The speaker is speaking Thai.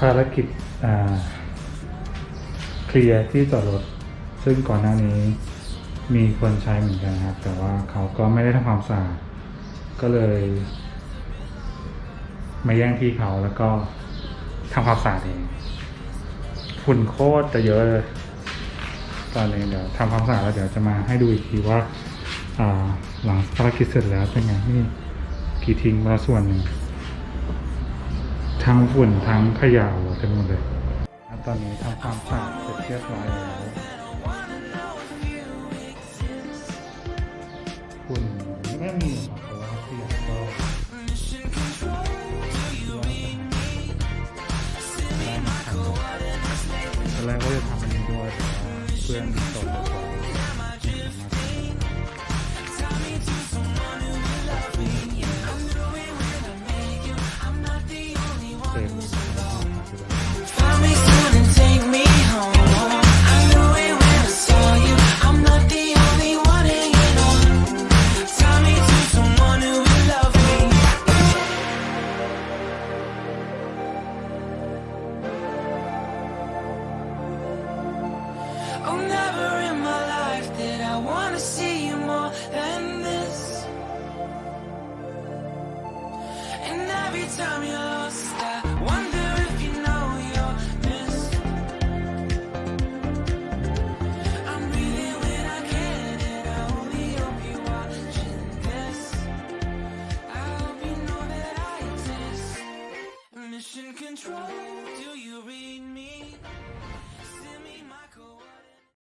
ภารกิจเคลียร์ที่จอดรถ ซึ่งก่อนหน้านี้มีคนใช้เหมือนกันครับ แต่ว่าเขาก็ไม่ได้ทำความสะอาดก็เลยมาแย่งที่เขาแล้วก็ทำความสะอาดเองฝุ่นโคตรจะเยอะเลยตอนนี้เดี๋ยวทำความสะอาดแล้วเดี๋ยวจะมาให้ดูอีกทีว่าอ่าหลังภารกิจเสร็จแล้วเป็นไงนี่กี่ทิ้งมาส่วนหนึ่ง ทั้งฝุ่นทั้งขยะหัวเต็มหมดเลย ตอนนี้ทำความสะอาดเสร็จเรียบร้อยแล้วฝุ่นไม่มีหรอกครับแต่ว่าขยะก็ได้มาทำตอนแรกก็จะทำอันนี้ด้วยแต่ว่าเพื่อนตก I wanna see you more than this. And every time you're lost, I wonder if you know you're missed. I'm breathing when I can, and I only hope you're watching this. I hope you know that I exist. Mission control.